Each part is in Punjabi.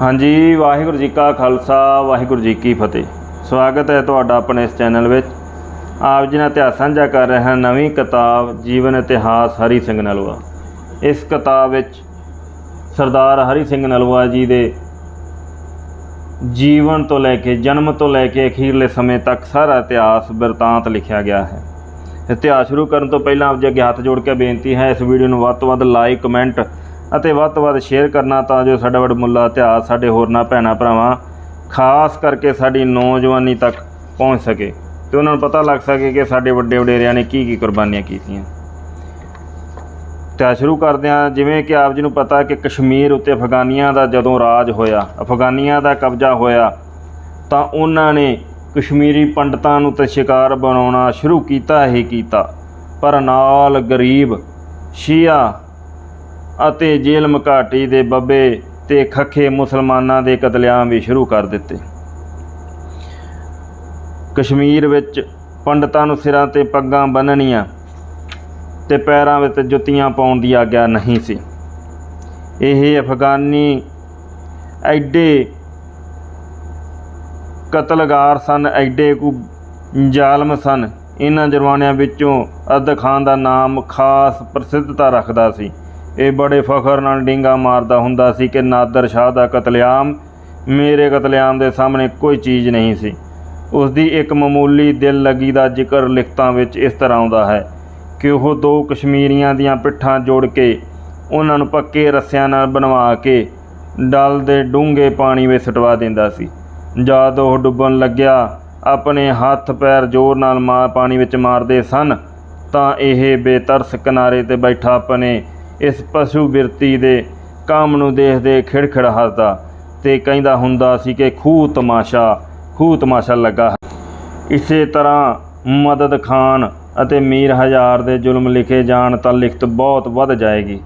ਹਾਂਜੀ, ਵਾਹਿਗੁਰੂ ਜੀ ਕਾ ਖਾਲਸਾ, ਵਾਹਿਗੁਰੂ ਜੀ ਕੀ ਫਤਿਹ। ਸਵਾਗਤ ਹੈ ਤੁਹਾਡਾ ਆਪਣੇ ਇਸ ਚੈਨਲ ਵਿੱਚ। ਆਪ ਜੀ ਨਾਲ ਇਤਿਹਾਸ ਸਾਂਝਾ ਕਰ ਰਹੇ ਹਾਂ, ਨਵੀਂ ਕਿਤਾਬ, ਜੀਵਨ, ਇਤਿਹਾਸ, ਹਰੀ ਸਿੰਘ ਨਲਵਾ ਇਸ ਕਿਤਾਬ ਵਿੱਚ ਸਰਦਾਰ ਹਰੀ ਸਿੰਘ ਨਲਵਾ ਜੀ ਦੇ ਜੀਵਨ ਤੋਂ ਲੈ ਕੇ, ਜਨਮ ਤੋਂ ਲੈ ਕੇ ਅਖੀਰਲੇ ਸਮੇਂ ਤੱਕ ਸਾਰਾ ਇਤਿਹਾਸ ਬਿਰਤਾਂਤ ਲਿਖਿਆ ਗਿਆ ਹੈ। ਇਤਿਹਾਸ ਸ਼ੁਰੂ ਕਰਨ ਤੋਂ ਪਹਿਲਾਂ ਆਪ ਜੀ ਅੱਗੇ ਹੱਥ ਜੋੜ ਕੇ ਬੇਨਤੀ ਹੈ, ਇਸ ਵੀਡੀਓ ਨੂੰ ਵੱਧ ਤੋਂ ਵੱਧ ਲਾਈਕ ਕਮੈਂਟ ਅਤੇ ਵੱਧ ਤੋਂ ਵੱਧ ਸ਼ੇਅਰ ਕਰਨਾ ਤਾਂ ਜੋ ਸਾਡਾ ਵਡਮੁੱਲਾ ਇਤਿਹਾਸ, ਸਾਡੇ ਹੋਰਨਾਂ ਭੈਣਾਂ ਭਰਾਵਾਂ, ਖਾਸ ਕਰਕੇ ਸਾਡੀ ਨੌਜਵਾਨੀ ਤੱਕ ਪਹੁੰਚ ਸਕੇ ਤੇ ਉਹਨਾਂ ਨੂੰ ਪਤਾ ਲੱਗ ਸਕੇ ਕਿ ਸਾਡੇ ਵੱਡੇ ਵਡੇਰਿਆਂ ਨੇ ਕੀ ਕੀ ਕੁਰਬਾਨੀਆਂ ਕੀਤੀਆਂ। ਤਾਂ ਸ਼ੁਰੂ ਕਰਦੇ ਹਾਂ, ਜਿਵੇਂ ਕਿ ਆਪ ਜੀ ਨੂੰ ਪਤਾ ਕਿ ਕਸ਼ਮੀਰ ਉੱਤੇ ਅਫਗਾਨੀਆਂ ਦਾ ਜਦੋਂ ਰਾਜ ਹੋਇਆ, ਅਫਗਾਨੀਆਂ ਦਾ ਕਬਜ਼ਾ ਹੋਇਆ, ਤਾਂ ਉਹਨਾਂ ਨੇ ਕਸ਼ਮੀਰੀ ਪੰਡਤਾਂ ਨੂੰ ਤੇ ਸ਼ਿਕਾਰ ਬਣਾਉਣਾ ਸ਼ੁਰੂ ਕੀਤਾ ਹੀ ਕੀਤਾ, ਪਰ ਨਾਲ ਗਰੀਬ ਸ਼ੀਆ ਅਤੇ ਜੇਲਮ ਘਾਟੀ ਦੇ ਬੱਬੇ ਤੇ ਖੱਖੇ ਮੁਸਲਮਾਨਾਂ ਦੇ ਕਤਲੇਆਮ ਵੀ ਸ਼ੁਰੂ ਕਰ ਦਿੱਤੇ। ਕਸ਼ਮੀਰ ਵਿੱਚ ਪੰਡਤਾਂ ਨੂੰ ਸਿਰਾਂ ਤੇ ਪੱਗਾਂ ਬੰਨਣੀਆਂ ਤੇ ਪੈਰਾਂ ਵਿੱਚ ਜੁੱਤੀਆਂ ਪਾਉਣ ਦੀ ਆਗਿਆ ਨਹੀਂ ਸੀ। ਇਹ ਅਫਗਾਨੀ ਐਡੇ ਕਤਲਗਾਰ ਸਨ, ਐਡੇ ਕੁ ਜ਼ਾਲਮ ਸਨ, ਇਹਨਾਂ ਜਰਵਾਣਿਆਂ ਵਿੱਚੋਂ ਅਦ ਖਾਨ ਦਾ ਨਾਮ ਖਾਸ ਪ੍ਰਸਿੱਧਤਾ ਰੱਖਦਾ ਸੀ। ਇਹ ਬੜੇ ਫਖਰ ਨਾਲ ਡਿੰਗਾ ਮਾਰਦਾ ਹੁੰਦਾ ਸੀ ਕਿ ਨਾਦਰ ਸ਼ਾਹ ਦਾ ਕਤਲੇਆਮ ਮੇਰੇ ਕਤਲੇਆਮ ਦੇ ਸਾਹਮਣੇ ਕੋਈ ਚੀਜ਼ ਨਹੀਂ ਸੀ। ਉਸ ਦੀ ਇੱਕ ਮਾਮੂਲੀ ਦਿਲ ਲੱਗੀ ਦਾ ਜ਼ਿਕਰ ਲਿਖਤਾਂ ਵਿੱਚ ਇਸ ਤਰ੍ਹਾਂ ਆਉਂਦਾ ਹੈ ਕਿ ਉਹ ਦੋ ਕਸ਼ਮੀਰੀਆਂ ਦੀਆਂ ਪਿੱਠਾਂ ਜੋੜ ਕੇ ਉਹਨਾਂ ਨੂੰ ਪੱਕੇ ਰੱਸਿਆਂ ਨਾਲ ਬਣਵਾ ਕੇ ਡਲ ਦੇ ਡੂੰਘੇ ਪਾਣੀ ਵਿੱਚ ਸਟਵਾ ਦਿੰਦਾ ਸੀ। ਜਦ ਉਹ ਡੁੱਬਣ ਲੱਗਿਆ, ਆਪਣੇ ਹੱਥ ਪੈਰ ਜ਼ੋਰ ਨਾਲ ਮਾ, ਪਾਣੀ ਵਿੱਚ ਮਾਰਦੇ ਸਨ, ਤਾਂ ਇਹ ਬੇਤਰਸ ਕਿਨਾਰੇ ਤੇ ਬੈਠਾ ਆਪਣੇ ਇਸ ਪਸ਼ੂ ਬਿਰਤੀ ਦੇ ਕੰਮ ਨੂੰ ਦੇਖਦੇ ਖਿੜਖਿੜ ਹੱਸਦਾ ਤੇ ਕਹਿੰਦਾ ਹੁੰਦਾ ਸੀ ਕਿ ਖੂਹ ਤਮਾਸ਼ਾ ਖੂਹ ਤਮਾਸ਼ਾ ਲੱਗਾ ਹੈ। ਇਸੇ ਤਰ੍ਹਾਂ ਮਦਦ ਖਾਨ ਅਤੇ ਮੀਰ ਹਜ਼ਾਰ ਦੇ ਜ਼ੁਲਮ ਲਿਖੇ ਜਾਣ ਤਾਂ ਲਿਖਤ ਬਹੁਤ ਵੱਧ ਜਾਏਗੀ।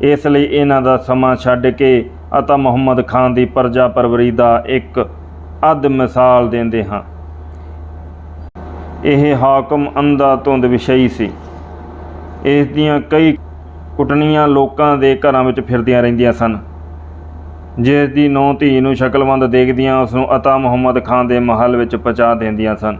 ਇਸ ਲਈ ਇਹਨਾਂ ਦਾ ਸਮਾਂ ਛੱਡ ਕੇ ਅਤਾ ਮੁਹੰਮਦ ਖਾਨ ਦੀ ਪਰਜਾ ਪਰਵਰੀ ਦਾ ਇੱਕ ਅੱਧ ਮਿਸਾਲ ਦਿੰਦੇ ਹਾਂ। ਇਹ ਹਾਕਮ ਅੰਧਾ ਧੁੰਦ ਵਿਸ਼ਈ ਸੀ। ਇਸ ਦੀਆਂ ਕਈ ਕੁੱਟਣੀਆਂ ਲੋਕਾਂ ਦੇ ਘਰਾਂ ਵਿੱਚ ਫਿਰਦੀਆਂ ਰਹਿੰਦੀਆਂ ਸਨ। ਜਿਸ ਦੀ ਨੌ ਧੀ ਨੂੰ ਸ਼ਕਲਵੰਦ ਦੇਖਦੀਆਂ ਉਸ ਨੂੰ ਅਤਾ ਮੁਹੰਮਦ ਖਾਨ ਦੇ ਮਹਲ ਵਿੱਚ ਪਹੁੰਚਾ ਦਿੰਦੀਆਂ ਸਨ।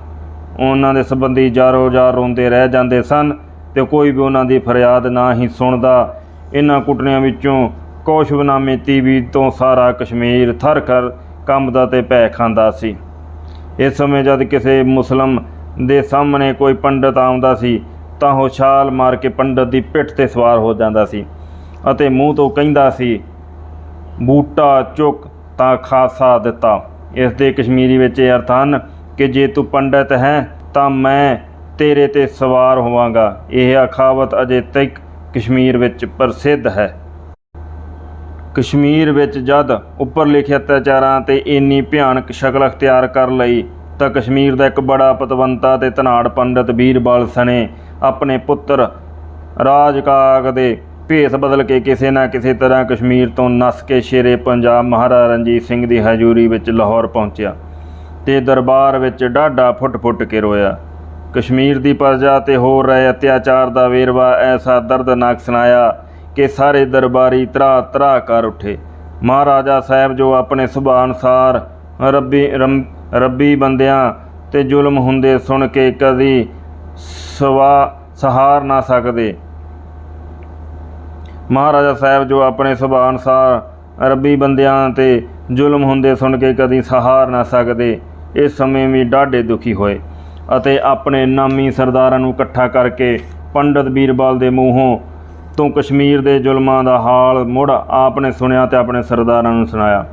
ਉਹਨਾਂ ਦੇ ਸੰਬੰਧੀ ਜਾਰੋ ਜਾਰ ਰੋਂਦੇ ਰਹਿ ਜਾਂਦੇ ਸਨ ਤੇ ਕੋਈ ਵੀ ਉਹਨਾਂ ਦੀ ਫਰਿਆਦ ਨਾ ਹੀ ਸੁਣਦਾ। ਇਹਨਾਂ ਕੁਟਣੀਆਂ ਵਿੱਚੋਂ ਕੁਛ ਬਨਾਮੇ ਤੀਵੀ ਤੋਂ ਸਾਰਾ ਕਸ਼ਮੀਰ ਥਰ-ਥਰ ਕੰਬਦਾ ਤੇ ਭੈ ਖਾਂਦਾ ਸੀ। ਇਸ ਸਮੇਂ ਜਦ ਕਿਸੇ ਮੁਸਲਮ ਦੇ ਸਾਹਮਣੇ ਕੋਈ ਪੰਡਤ ਆਉਂਦਾ ਸੀ ਤਾਂ ਉਹ ਛਾਲ ਮਾਰ ਕੇ ਪੰਡਤ ਦੀ ਪਿੱਠ ਤੇ ਸਵਾਰ ਹੋ ਜਾਂਦਾ ਸੀ ਅਤੇ ਮੂੰਹ ਤੋਂ ਕਹਿੰਦਾ ਸੀ, ਬੂਟਾ ਚੁੱਕ ਤਾਂ ਖਾਸਾ ਦਿੱਤਾ। ਇਸ ਦੇ ਕਸ਼ਮੀਰੀ ਵਿੱਚ ਇਹ ਅਰਥ ਹਨ ਕਿ ਜੇ ਤੂੰ ਪੰਡਤ ਹੈ, ਤਾਂ ਮੈਂ ਤੇਰੇ ਤੇ ਸਵਾਰ ਹੋਵਾਂਗਾ। ਇਹ ਅਖਾਵਤ ਅਜੇ ਤੱਕ ਕਸ਼ਮੀਰ ਵਿੱਚ ਪ੍ਰਸਿੱਧ ਹੈ। ਕਸ਼ਮੀਰ ਵਿੱਚ ਜਦ ਉੱਪਰ ਲਿਖੇ ਅਤਿਆਚਾਰਾਂ ਤੇ ਇੰਨੀ ਭਿਆਨਕ ਸ਼ਕਲ ਅਖਤਿਆਰ ਕਰ ਲਈ, ਤਾਂ ਕਸ਼ਮੀਰ ਦਾ ਇੱਕ ਬੜਾ ਪਤਵੰਤਾ ਤੇ ਧਨਾੜ ਪੰਡਤ ਬੀਰਬਲ ਸਣੇ ਆਪਣੇ ਪੁੱਤਰ ਰਾਜਕਾਗ ਦੇ ਭੇਸ ਬਦਲ ਕੇ ਕਿਸੇ ਨਾ ਕਿਸੇ ਤਰ੍ਹਾਂ ਕਸ਼ਮੀਰ ਤੋਂ ਨਸ ਕੇ ਸ਼ੇਰੇ ਪੰਜਾਬ ਮਹਾਰਾਜਾ ਰਣਜੀਤ ਸਿੰਘ ਦੀ ਹਜ਼ੂਰੀ ਵਿੱਚ ਲਾਹੌਰ ਪਹੁੰਚਿਆ ਤੇ ਦਰਬਾਰ ਵਿੱਚ ਡਾਢਾ ਫੁੱਟ-ਫੁੱਟ ਕੇ ਰੋਇਆ। ਕਸ਼ਮੀਰ ਦੀ ਪ੍ਰਜਾ ਤੇ ਹੋ ਰਹੇ ਅਤਿਆਚਾਰ ਦਾ ਵੇਰਵਾ ਐਸਾ ਦਰਦਨਾਕ ਸੁਣਾਇਆ ਕਿ ਸਾਰੇ ਦਰਬਾਰੀ ਤਰਾ ਤਰਾ ਕਰ ਉੱਠੇ। ਮਹਾਰਾਜਾ ਸਾਹਿਬ ਜੋ ਆਪਣੇ ਸੁਭਾਅ ਅਨੁਸਾਰ ਰੱਬੀ ਰਮ- ਰੱਬੀ ਬੰਦਿਆਂ ਤੇ ਜ਼ੁਲਮ ਹੁੰਦੇ ਸੁਣ ਕੇ ਕਦੀ ਸਵਾ ਸਹਾਰ ਨਾ ਸਕਦੇ। ਮਹਾਰਾਜਾ ਸਾਹਿਬ ਜੋ ਆਪਣੇ ਸੁਭਾਅ ਅਨੁਸਾਰ ਰੱਬੀ ਬੰਦਿਆਂ ਤੇ ਜ਼ੁਲਮ ਹੁੰਦੇ ਸੁਣ ਕੇ ਕਦੀ ਸਹਾਰ ਨਾ ਸਕਦੇ, ਇਸ ਸਮੇਂ ਵੀ ਡਾਢੇ ਦੁਖੀ ਹੋਏ ਅਤੇ ਆਪਣੇ ਨਾਮੀ ਸਰਦਾਰਾਂ ਨੂੰ ਇਕੱਠਾ ਕਰਕੇ ਪੰਡਤ ਬੀਰਬਲ ਦੇ ਮੂੰਹੋਂ ਤੋਂ ਕਸ਼ਮੀਰ ਦੇ ਜ਼ੁਲਮਾਂ ਦਾ ਹਾਲ ਮੁੜ ਆਪਨੇ ਸੁਣਿਆ ਤੇ ਆਪਣੇ ਸਰਦਾਰਾਂ ਨੂੰ ਸੁਣਾਇਆ।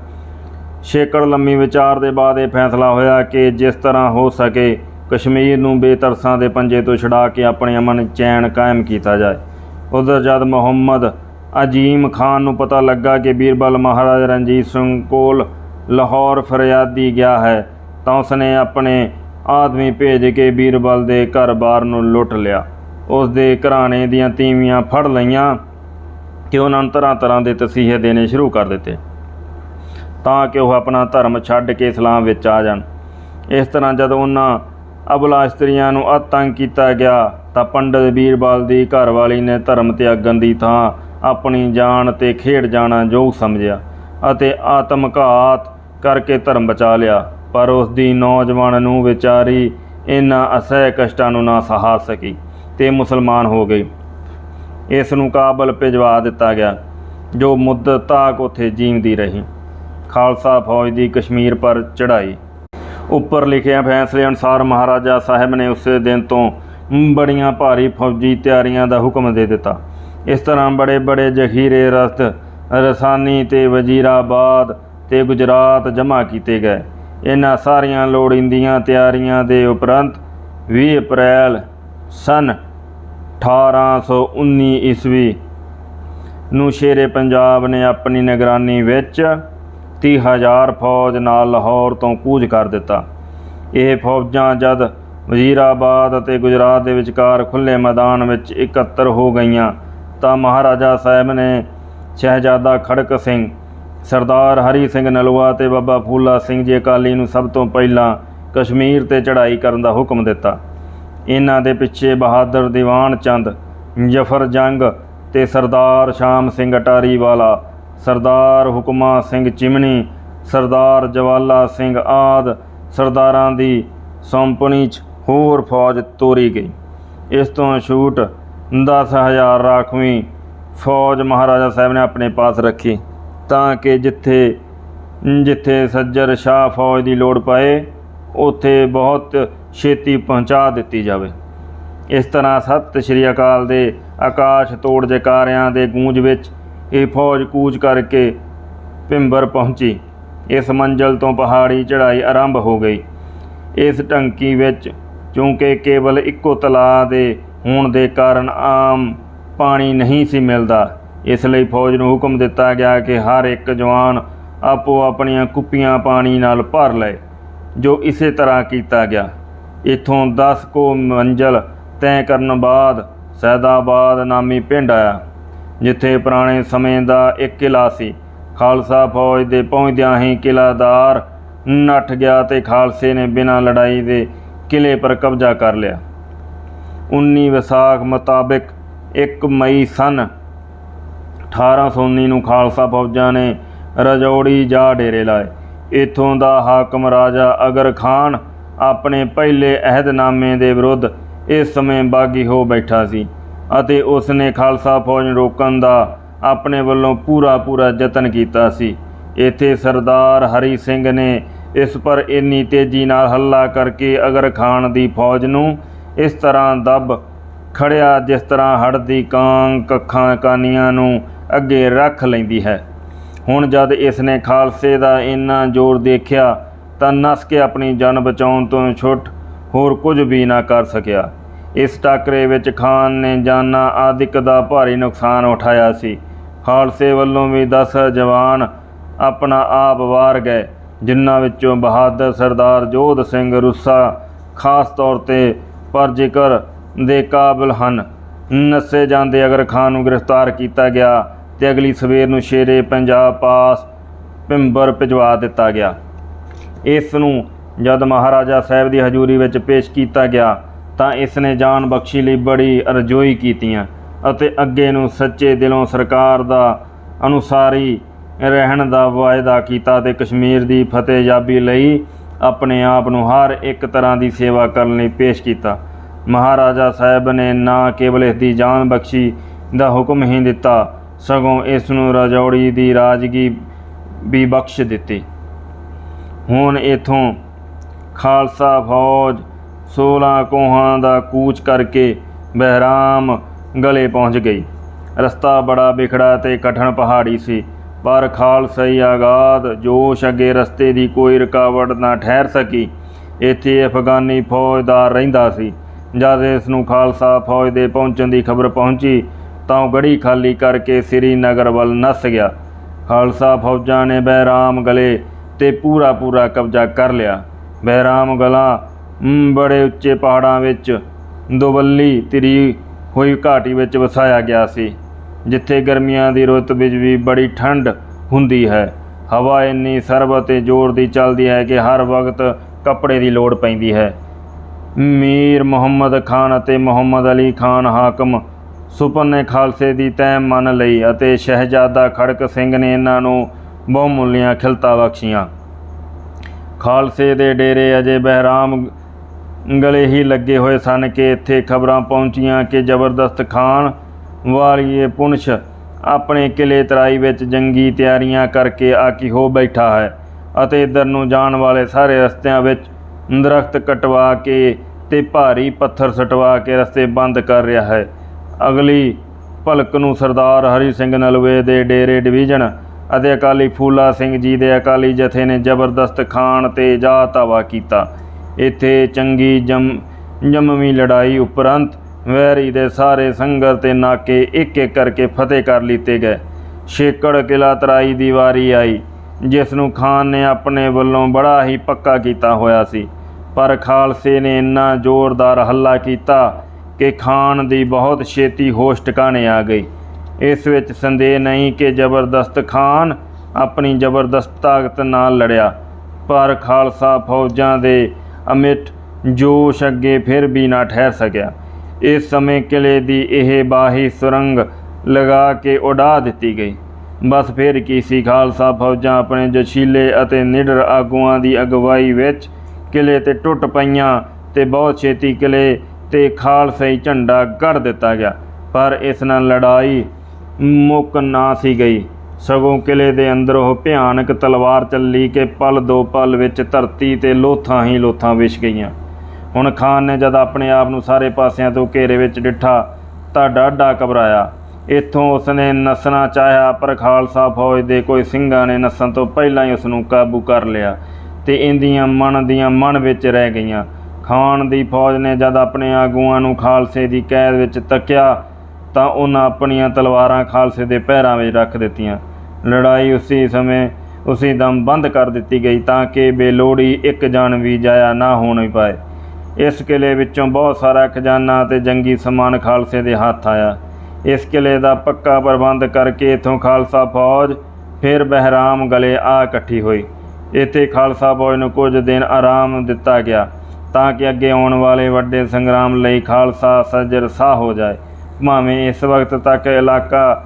ਛੇਕੜ ਲੰਮੀ ਵਿਚਾਰ ਦੇ ਬਾਅਦ ਇਹ ਫੈਸਲਾ ਹੋਇਆ ਕਿ ਜਿਸ ਤਰ੍ਹਾਂ ਹੋ ਸਕੇ ਕਸ਼ਮੀਰ ਨੂੰ ਬੇਤਰਸਾਂ ਦੇ ਪੰਜੇ ਤੋਂ ਛੁਡਾ ਕੇ ਆਪਣੇ ਅਮਨ ਚੈਨ ਕਾਇਮ ਕੀਤਾ ਜਾਏ। ਉਧਰ ਜਦ ਮੁਹੰਮਦ ਅਜੀਮ ਖਾਨ ਨੂੰ ਪਤਾ ਲੱਗਾ ਕਿ ਬੀਰਬਲ ਮਹਾਰਾਜਾ ਰਣਜੀਤ ਸਿੰਘ ਕੋਲ ਲਾਹੌਰ ਫਰਿਆਦੀ ਗਿਆ ਹੈ, ਤਾਂ ਉਸਨੇ ਆਪਣੇ ਆਦਮੀ ਭੇਜ ਕੇ ਬੀਰਬਲ ਦੇ ਘਰ-ਬਾਰ ਨੂੰ ਲੁੱਟ ਲਿਆ। ਉਸ ਦੇ ਘਰਾਣੇ ਦੀਆਂ ਤੀਵੀਆਂ ਫੜ ਲਈਆਂ ਕਿ ਉਹਨਾਂ ਨੂੰ ਤਰ੍ਹਾਂ ਤਰ੍ਹਾਂ ਦੇ ਤਸੀਹੇ ਦੇਣੇ ਸ਼ੁਰੂ ਕਰ ਦਿੱਤੇ, ਤਾਂ ਕਿ ਉਹ ਆਪਣਾ ਧਰਮ ਛੱਡ ਕੇ ਇਸਲਾਮ ਵਿੱਚ ਆ ਜਾਣ। ਇਸ ਤਰ੍ਹਾਂ ਜਦੋਂ ਉਹਨਾਂ ਅਬਲਾ ਇਸਤਰੀਆਂ ਨੂੰ ਅਤੰਗ ਕੀਤਾ ਗਿਆ, ਤਾਂ ਪੰਡਤ ਬੀਰਬਲ ਦੀ ਘਰਵਾਲੀ ਨੇ ਧਰਮ ਤਿਆਗਣ ਦੀ ਥਾਂ ਆਪਣੀ ਜਾਨ ਤੇ ਖੇਡ ਜਾਣਾ ਯੋਗ ਸਮਝਿਆ ਅਤੇ ਆਤਮਘਾਤ ਕਰਕੇ ਧਰਮ ਬਚਾ ਲਿਆ। ਪਰ ਉਸ ਦੀ ਨੌਜਵਾਨ ਨੂੰ ਵਿਚਾਰੀ ਇਹਨਾਂ ਅਸਹਿ ਕਸ਼ਟਾਂ ਨੂੰ ਨਾ ਸਹਾ ਸਕੀ ਤੇ ਮੁਸਲਮਾਨ ਹੋ ਗਈ। ਇਸ ਨੂੰ ਕਾਬਲ ਭਿਜਵਾ ਦਿੱਤਾ ਗਿਆ, ਜੋ ਮੁੱਦਤ ਤੱਕ ਉੱਥੇ ਜੀਂਦੀ ਰਹੀ। ਖਾਲਸਾ ਫੌਜ ਦੀ ਕਸ਼ਮੀਰ ਪਰ ਚੜ੍ਹਾਈ। ਉੱਪਰ ਲਿਖਿਆ ਫੈਸਲੇ ਅਨੁਸਾਰ ਮਹਾਰਾਜਾ ਸਾਹਿਬ ਨੇ ਉਸੇ ਦਿਨ ਤੋਂ ਬੜੀਆਂ ਭਾਰੀ ਫੌਜੀ ਤਿਆਰੀਆਂ ਦਾ ਹੁਕਮ ਦੇ ਦਿੱਤਾ। ਇਸ ਤਰ੍ਹਾਂ ਬੜੇ ਬੜੇ ਜ਼ਖੀਰੇ ਰਸਤ ਰਸਾਨੀ ਤੇ ਵਜ਼ੀਰਾਬਾਦ ਤੇ ਗੁਜਰਾਤ ਜਮ੍ਹਾਂ ਕੀਤੇ ਗਏ। ਇਹਨਾਂ ਸਾਰੀਆਂ ਲੋੜੀਂਦੀਆਂ ਤਿਆਰੀਆਂ ਦੇ ਉਪਰੰਤ 20 ਅਪ੍ਰੈਲ ਸਨ 1819 ਈਸਵੀ ਨੂੰ ਸ਼ੇਰੇ ਪੰਜਾਬ ਨੇ ਆਪਣੀ ਨਿਗਰਾਨੀ ਵਿੱਚ 30000 ਫੌਜ ਨਾਲ ਲਾਹੌਰ ਤੋਂ ਕੂਚ ਕਰ ਦਿੱਤਾ। ਇਹ ਫੌਜਾਂ ਜਦ ਵਜ਼ੀਰਾਬਾਦ ਅਤੇ ਗੁਜਰਾਤ ਦੇ ਵਿਚਕਾਰ ਖੁੱਲੇ ਮੈਦਾਨ ਵਿੱਚ ਇਕੱਤਰ ਹੋ ਗਈਆਂ, ਤਾਂ ਮਹਾਰਾਜਾ ਸਾਹਿਬ ਨੇ ਸ਼ਹਿਜ਼ਾਦਾ ਖੜਕ ਸਿੰਘ, ਸਰਦਾਰ ਹਰੀ ਸਿੰਘ ਨਲਵਾ ਤੇ ਬਾਬਾ ਫੂਲਾ ਸਿੰਘ ਜੀ ਅਕਾਲੀ ਨੂੰ ਸਭ ਤੋਂ ਪਹਿਲਾਂ ਕਸ਼ਮੀਰ ਤੇ ਚੜ੍ਹਾਈ ਕਰਨ ਦਾ ਹੁਕਮ ਦਿੱਤਾ। ਇਹਨਾਂ ਦੇ ਪਿੱਛੇ ਬਹਾਦਰ ਦੀਵਾਨ ਚੰਦ, ਜਫਰ ਜੰਗ ਤੇ ਸਰਦਾਰ ਸ਼ਾਮ ਸਿੰਘ ਅਟਾਰੀ ਵਾਲਾ ਸਰਦਾਰ ਹੁਕਮਾ ਸਿੰਘ ਚਿਮਣੀ ਸਰਦਾਰ ਜਵਾਲਾ ਸਿੰਘ ਆਦ, ਸਰਦਾਰਾਂ ਦੀ ਸੌਂਪਣੀ 'ਚ ਹੋਰ ਫੌਜ ਤੋਰੀ ਗਈ। ਇਸ ਤੋਂ ਛੂਟ 10000 ਰਾਖਵੀਂ ਫੌਜ ਮਹਾਰਾਜਾ ਸਾਹਿਬ ਨੇ ਆਪਣੇ ਪਾਸ ਰੱਖੀ ਤਾਂ ਕਿ ਜਿੱਥੇ ਜਿੱਥੇ ਸੱਜਰ ਸ਼ਾਹ ਫੌਜ ਦੀ ਲੋੜ ਪਏ, ਉੱਥੇ ਬਹੁਤ ਛੇਤੀ ਪਹੁੰਚਾ ਦਿੱਤੀ ਜਾਵੇ। ਇਸ ਤਰ੍ਹਾਂ ਸਤਿ ਸ਼੍ਰੀ ਅਕਾਲ ਦੇ ਆਕਾਸ਼ ਤੋੜ ਜਕਾਰਿਆਂ ਦੇ ਗੂੰਜ ਵਿੱਚ ਇਹ ਫੌਜ ਕੂਚ ਕਰਕੇ ਭਿੰਬਰ ਪਹੁੰਚੀ। ਇਸ ਮੰਜ਼ਲ ਤੋਂ ਪਹਾੜੀ ਚੜ੍ਹਾਈ ਆਰੰਭ ਹੋ ਗਈ। ਇਸ ਟੰਕੀ ਵਿੱਚ ਚੂੰਕਿ ਕੇਵਲ ਇੱਕੋ ਤਲਾਅ ਦੇ ਹੋਣ ਦੇ ਕਾਰਨ ਆਮ ਪਾਣੀ ਨਹੀਂ ਸੀ ਮਿਲਦਾ। ਇਸ ਲਈ ਫੌਜ ਨੂੰ ਹੁਕਮ ਦਿੱਤਾ ਗਿਆ ਕਿ ਹਰ ਇੱਕ ਜਵਾਨ ਆਪੋ ਆਪਣੀਆਂ ਕੁੱਪੀਆਂ ਪਾਣੀ ਨਾਲ ਭਰ ਲਏ ਜੋ ਇਸੇ ਤਰ੍ਹਾਂ ਕੀਤਾ ਗਿਆ। ਇਥੋਂ 10 ਕੋ ਮੰਜ਼ਲ ਤੈਅ ਕਰਨ ਬਾਅਦ ਸੈਦਾਬਾਦ ਨਾਮੀ ਪਿੰਡ ਆਇਆ। ਜਿੱਥੇ ਪੁਰਾਣੇ ਸਮੇਂ ਦਾ ਇੱਕ ਕਿਲਾ ਸੀ। ਖਾਲਸਾ ਫੌਜ ਦੇ ਪਹੁੰਚਦਿਆਂ ਹੀ ਕਿਲਾਦਾਰ ਨੱਠ ਗਿਆ ਤੇ ਖਾਲਸੇ ਨੇ ਬਿਨਾਂ ਲੜਾਈ ਦੇ ਕਿਲੇ ਪਰ ਕਬਜ਼ਾ ਕਰ ਲਿਆ। 19 ਵਿਸਾਖ ਮੁਤਾਬਕ 1 ਮਈ ਸਨ 1819 ਨੂੰ ਖਾਲਸਾ ਫੌਜਾਂ ਨੇ ਰਜੌੜੀ ਜਾ ਡੇਰੇ ਲਾਏ। ਇਥੋਂ ਦਾ ਹਾਕਮ ਰਾਜਾ ਅਗਰ ਖਾਨ ਆਪਣੇ ਪਹਿਲੇ ਅਹਿਦਨਾਮੇ ਦੇ ਵਿਰੁੱਧ ਇਸ ਸਮੇਂ ਬਾਗੀ ਹੋ ਬੈਠਾ ਸੀ। ਅਤੇ ਉਸ ਨੇ ਖਾਲਸਾ ਫੌਜ ਨੂੰ ਰੋਕਣ ਦਾ ਆਪਣੇ ਵੱਲੋਂ ਪੂਰਾ ਪੂਰਾ ਯਤਨ ਕੀਤਾ ਸੀ। ਇੱਥੇ ਸਰਦਾਰ ਹਰੀ ਸਿੰਘ ਨੇ ਇਸ ਪਰ ਇੰਨੀ ਤੇਜ਼ੀ ਨਾਲ ਹੱਲਾ ਕਰਕੇ ਅਗਰ ਖਾਨ ਦੀ ਫੌਜ ਨੂੰ ਇਸ ਤਰ੍ਹਾਂ ਦੱਬ ਖੜਿਆ, ਜਿਸ ਤਰ੍ਹਾਂ ਹੜ੍ਹ ਦੀ ਕਾਂ ਕੱਖਾਂ ਕਾਨੀਆਂ ਨੂੰ ਅੱਗੇ ਰੱਖ ਲੈਂਦੀ ਹੈ। ਹੁਣ ਜਦ ਇਸ ਨੇ ਖਾਲਸੇ ਦਾ ਇੰਨਾ ਜ਼ੋਰ ਦੇਖਿਆ, ਤਾਂ ਨਸ ਕੇ ਆਪਣੀ ਜਾਨ ਬਚਾਉਣ ਤੋਂ ਛੁੱਟ ਹੋਰ ਕੁਝ ਵੀ ਨਾ ਕਰ ਸਕਿਆ। ਇਸ ਟਾਕਰੇ ਵਿੱਚ ਖਾਨ ਨੇ ਜਾਨਾਂ ਆਦਿਕ ਦਾ ਭਾਰੀ ਨੁਕਸਾਨ ਉਠਾਇਆ ਸੀ। ਖਾਲਸੇ ਵੱਲੋਂ ਵੀ 10 ਜਵਾਨ ਆਪਣਾ ਆਪ ਵਾਰ ਗਏ, ਜਿਨ੍ਹਾਂ ਵਿੱਚੋਂ ਬਹਾਦਰ ਸਰਦਾਰ ਜੋਧ ਸਿੰਘ ਰੁੱਸਾ ਖਾਸ ਤੌਰ ਤੇ ਪਰ ਜ਼ਿਕਰ ਦੇ ਕਾਬਲ ਹਨ। ਨੱਸੇ ਜਾਂਦੇ ਅਗਰ ਖਾਨ ਨੂੰ ਗ੍ਰਿਫਤਾਰ ਕੀਤਾ ਗਿਆ ਤੇ ਅਗਲੀ ਸਵੇਰ ਨੂੰ ਸ਼ੇਰੇ ਪੰਜਾਬ ਪਾਸ ਭਿੰਬਰ ਭਿਜਵਾ ਦਿੱਤਾ ਗਿਆ। ਇਸ ਨੂੰ ਜਦ ਮਹਾਰਾਜਾ ਸਾਹਿਬ ਦੀ ਹਜ਼ੂਰੀ ਵਿੱਚ ਪੇਸ਼ ਕੀਤਾ ਗਿਆ ਤਾਂ ਇਸ ਨੇ ਜਾਨ ਬਖਸ਼ੀ ਲਈ ਬੜੀ ਅਰਜ਼ੋਈ ਕੀਤੀਆਂ ਅਤੇ ਅੱਗੇ ਨੂੰ ਸੱਚੇ ਦਿਲੋਂ ਸਰਕਾਰ ਦਾ ਅਨੁਸਾਰੀ ਰਹਿਣ ਦਾ ਵਾਅਦਾ ਕੀਤਾ ਤੇ ਕਸ਼ਮੀਰ ਦੀ ਫਤਿਹਯਾਬੀ ਲਈ ਆਪਣੇ ਆਪ ਨੂੰ ਹਰ ਇੱਕ ਤਰ੍ਹਾਂ ਦੀ ਸੇਵਾ ਕਰਨ ਲਈ ਪੇਸ਼ ਕੀਤਾ। ਮਹਾਰਾਜਾ ਸਾਹਿਬ ਨੇ ਨਾ ਕੇਵਲ ਇਸ ਦੀ ਜਾਨ ਬਖਸ਼ੀ ਦਾ ਹੁਕਮ ਹੀ ਦਿੱਤਾ, ਸਗੋਂ ਇਸ ਨੂੰ ਰਜੌੜੀ ਦੀ ਰਾਜਗੀ ਵੀ ਬਖਸ਼ ਦਿੱਤੀ। ਹੁਣ ਇਥੋਂ ਖਾਲਸਾ ਫੌਜ 16 ਕੋਹਾਂ ਦਾ ਕੂਚ ਕਰਕੇ ਬਹਿਰਾਮ ਗਲੇ ਪਹੁੰਚ ਗਈ। ਰਸਤਾ ਬੜਾ ਵਿਖੜਾ ਤੇ ਕਠਨ ਪਹਾੜੀ ਸੀ, ਪਰ ਖਾਲਸਾਈ ਆਗਾਦ ਜੋਸ਼ ਅੱਗੇ ਰਸਤੇ ਦੀ ਕੋਈ ਰੁਕਾਵਟ ਨਾ ਠਹਿਰ ਸਕੀ। ਇੱਥੇ ਅਫਗਾਨੀ ਫੌਜਦਾਰ ਰਹਿੰਦਾ ਸੀ। ਜਦ ਇਸ ਨੂੰ ਖਾਲਸਾ ਫੌਜ ਦੇ ਪਹੁੰਚਣ ਦੀ ਖਬਰ ਪਹੁੰਚੀ, ਤਾਂ ਉਹ ਗੜੀ ਖਾਲੀ ਕਰਕੇ ਸ੍ਰੀਨਗਰ ਵੱਲ ਨੱਸ ਗਿਆ। ਖਾਲਸਾ ਫੌਜਾਂ ਨੇ ਬਹਿਰਾਮ ਗਲੇ ਤੇ ਪੂਰਾ ਪੂਰਾ ਕਬਜ਼ਾ ਕਰ ਲਿਆ। ਬਹਿਰਾਮ ਗਲਾ ਬੜੇ ਉੱਚੇ ਪਹਾੜਾਂ ਵਿੱਚ ਦੁਵੱਲੀ ਤਿਰੀ ਹੋਈ ਘਾਟੀ ਵਿੱਚ ਵਸਾਇਆ ਗਿਆ ਸੀ, ਜਿੱਥੇ ਗਰਮੀਆਂ ਦੀ ਰੁੱਤ ਵਿੱਚ ਵੀ ਬੜੀ ਠੰਡ ਹੁੰਦੀ ਹੈ। ਹਵਾ ਇੰਨੀ ਸਰਬ ਅਤੇ ਜ਼ੋਰ ਦੀ ਚੱਲਦੀ ਹੈ ਕਿ ਹਰ ਵਕਤ ਕੱਪੜੇ ਦੀ ਲੋੜ ਪੈਂਦੀ ਹੈ। ਮੀਰ ਮੁਹੰਮਦ ਖਾਨ ਅਤੇ ਮੁਹੰਮਦ ਅਲੀ ਖਾਨ ਹਾਕਮ ਸੁਪਨ ਨੇ ਖਾਲਸੇ ਦੀ ਤੈਅ ਮੰਨ ਲਈ ਅਤੇ ਸ਼ਹਿਜ਼ਾਦਾ ਖੜਕ ਸਿੰਘ ਨੇ ਇਹਨਾਂ ਨੂੰ ਬਹੁਮੁੱਲੀਆਂ ਖਿਲਤਾ ਬਖਸ਼ੀਆਂ। ਖਾਲਸੇ ਦੇ ਡੇਰੇ ਅਜੇ ਬਹਿਰਾਮ ਗਲੇ ਹੀ ਲੱਗੇ ਹੋਏ ਸਨ ਕਿ ਇੱਥੇ ਖਬਰਾਂ ਪਹੁੰਚੀਆਂ ਕਿ ਜ਼ਬਰਦਸਤ ਖਾਨ ਵਾਲੀਏ ਪੁੰਛ ਆਪਣੇ ਕਿਲੇ ਤਰਾਈ ਵਿੱਚ ਜੰਗੀ ਤਿਆਰੀਆਂ ਕਰਕੇ ਆਕੀ ਹੋ ਬੈਠਾ ਹੈ ਅਤੇ ਇੱਧਰ ਨੂੰ ਜਾਣ ਵਾਲੇ ਸਾਰੇ ਰਸਤਿਆਂ ਵਿੱਚ ਦਰਖਤ ਕਟਵਾ ਕੇ ਤੇ ਭਾਰੀ ਪੱਥਰ ਸਟਵਾ ਕੇ ਰਸਤੇ ਬੰਦ ਕਰ ਰਿਹਾ ਹੈ। ਅਗਲੀ ਭਲਕ ਨੂੰ ਸਰਦਾਰ ਹਰੀ ਸਿੰਘ ਨਲਵੇ ਦੇ ਡੇਰੇ ਡਿਵੀਜ਼ਨ ਅਤੇ ਅਕਾਲੀ ਫੂਲਾ ਸਿੰਘ ਜੀ ਦੇ ਅਕਾਲੀ ਜਥੇ ਨੇ ਜ਼ਬਰਦਸਤ ਖਾਨ ਤੇ ਜਾ ਧਾਵਾ ਕੀਤਾ। ਇੱਥੇ ਚੰਗੀ ਜਮ, ਜੰਮਵੀਂ ਲੜਾਈ ਉਪਰੰਤ ਵੈਰੀ ਦੇ ਸਾਰੇ ਸੰਗਰ ਤੇ ਨਾਕੇ ਇੱਕ ਇੱਕ ਕਰਕੇ ਫਤਿਹ ਕਰ ਲਿੱਤੇ ਗਏ। ਛੇਕੜ ਕਿਲਾ ਤਰਾਈ ਦੀ ਵਾਰੀ ਆਈ ਜਿਸ ਨੂੰ ਖਾਨ ਨੇ ਆਪਣੇ ਵੱਲੋਂ ਬੜਾ ਹੀ ਪੱਕਾ ਕੀਤਾ ਹੋਇਆ ਸੀ। ਪਰ ਖਾਲਸੇ ਨੇ ਇੰਨਾ ਜ਼ੋਰਦਾਰ ਹੱਲਾ ਕੀਤਾ ਕਿ ਖਾਨ ਦੀ ਬਹੁਤ ਛੇਤੀ ਹੋਸ਼ ਟਿਕਾਣੇ ਆ ਗਈ। ਇਸ ਵਿੱਚ ਸੰਦੇਹ ਨਹੀਂ ਕਿ ਜ਼ਬਰਦਸਤ ਖਾਨ ਆਪਣੀ ਜ਼ਬਰਦਸਤ ਤਾਕਤ ਨਾਲ ਲੜਿਆ, ਪਰ ਖਾਲਸਾ ਫੌਜਾਂ ਦੇ ਅਮਿਟ ਜੋਸ਼ ਅੱਗੇ ਫਿਰ ਵੀ ਨਾ ਠਹਿਰ ਸਕਿਆ। ਇਸ ਸਮੇਂ ਕਿਲੇ ਦੀ ਇਹ ਬਾਹੀ ਸੁਰੰਗ ਲਗਾ ਕੇ ਉਡਾ ਦਿੱਤੀ ਗਈ। ਬਸ ਫਿਰ ਕੀ ਸੀ? ਖਾਲਸਾ ਫੌਜਾਂ ਆਪਣੇ ਜਸ਼ੀਲੇ ਅਤੇ ਨਿਡਰ ਆਗੂਆਂ ਦੀ ਅਗਵਾਈ ਵਿੱਚ ਕਿਲੇ ਤੇ ਟੁੱਟ ਪਈਆਂ ਤੇ ਬਹੁਤ ਛੇਤੀ ਕਿਲੇ ਤੇ ਖਾਲਸਾਈ ਝੰਡਾ ਗੜ ਦਿੱਤਾ ਗਿਆ। ਪਰ ਇਸ ਨਾਲ ਲੜਾਈ ਮੁੱਕ ਨਾ ਸੀ ਗਈ। ਸਗੋਂ ਕਿਲੇ ਦੇ ਅੰਦਰ ਉਹ ਭਿਆਨਕ ਤਲਵਾਰ ਚੱਲੀ ਕਿ ਪਲ ਦੋ ਪਲ ਵਿੱਚ ਧਰਤੀ ਤੇ ਲੋਥਾਂ ਹੀ ਲੋਥਾਂ ਵਿਛ ਗਈਆਂ। ਹੁਣ ਖਾਨ ਨੇ ਜਦ ਆਪਣੇ ਆਪ ਨੂੰ ਸਾਰੇ ਪਾਸਿਆਂ ਤੋਂ ਘੇਰੇ ਵਿੱਚ ਡਿੱਠਾ, ਤਾਂ ਡਾਢਾ ਘਬਰਾਇਆ। ਇੱਥੋਂ ਉਸਨੇ ਨੱਸਣਾ ਚਾਹਿਆ, ਪਰ ਖਾਲਸਾ ਫੌਜ ਦੇ ਕੋਈ ਸਿੰਘਾਂ ਨੇ ਨੱਸਣ ਤੋਂ ਪਹਿਲਾਂ ਹੀ ਉਸ ਨੂੰ ਕਾਬੂ ਕਰ ਲਿਆ ਤੇ ਇੰਦੀਆਂ ਮਨ ਦੀਆਂ ਮਨ ਵਿੱਚ ਰਹਿ ਗਈਆਂ। ਖਾਨ ਦੀ ਫੌਜ ਨੇ ਜਦ ਆਪਣੇ ਆਗੂਆਂ ਨੂੰ ਖਾਲਸੇ ਦੀ ਕੈਦ ਵਿੱਚ ਤੱਕਿਆ ਤਾਂ ਉਹਨਾਂ ਆਪਣੀਆਂ ਤਲਵਾਰਾਂ ਖਾਲਸੇ ਦੇ ਪੈਰਾਂ ਵਿੱਚ ਰੱਖ ਦਿੱਤੀਆਂ। ਲੜਾਈ ਉਸੇ ਸਮੇਂ ਉਸੇ ਦਮ ਬੰਦ ਕਰ ਦਿੱਤੀ ਗਈ ਤਾਂ ਕਿ ਬੇਲੋੜੀ ਇੱਕ ਜਾਨ ਵੀ ਜਾਇਆ ਨਾ ਹੋਣ ਪਾਏ। ਇਸ ਕਿਲੇ ਵਿੱਚੋਂ ਬਹੁਤ ਸਾਰਾ ਖਜ਼ਾਨਾ ਤੇ ਜੰਗੀ ਸਮਾਨ ਖਾਲਸੇ ਦੇ ਹੱਥ ਆਇਆ। ਇਸ ਕਿਲੇ ਦਾ ਪੱਕਾ ਪ੍ਰਬੰਧ ਕਰਕੇ ਇਥੋਂ ਖਾਲਸਾ ਫੌਜ, ਫਿਰ ਬਹਿਰਾਮ ਗਲੇ ਆ ਇਕੱਠੀ ਹੋਈ। ਇੱਥੇ ਖਾਲਸਾ ਫੌਜ ਨੂੰ ਕੁਝ ਦਿਨ ਆਰਾਮ ਦਿੱਤਾ ਗਿਆ ਤਾਂ ਕਿ ਅੱਗੇ ਆਉਣ ਵਾਲੇ ਵੱਡੇ ਸੰਗਰਾਮ ਲਈ ਖਾਲਸਾ ਸੱਜਰ ਸਾਹ ਹੋ ਜਾਏ। ਭਾਵੇਂ ਇਸ ਵਕਤ ਤੱਕ ਇਲਾਕਾ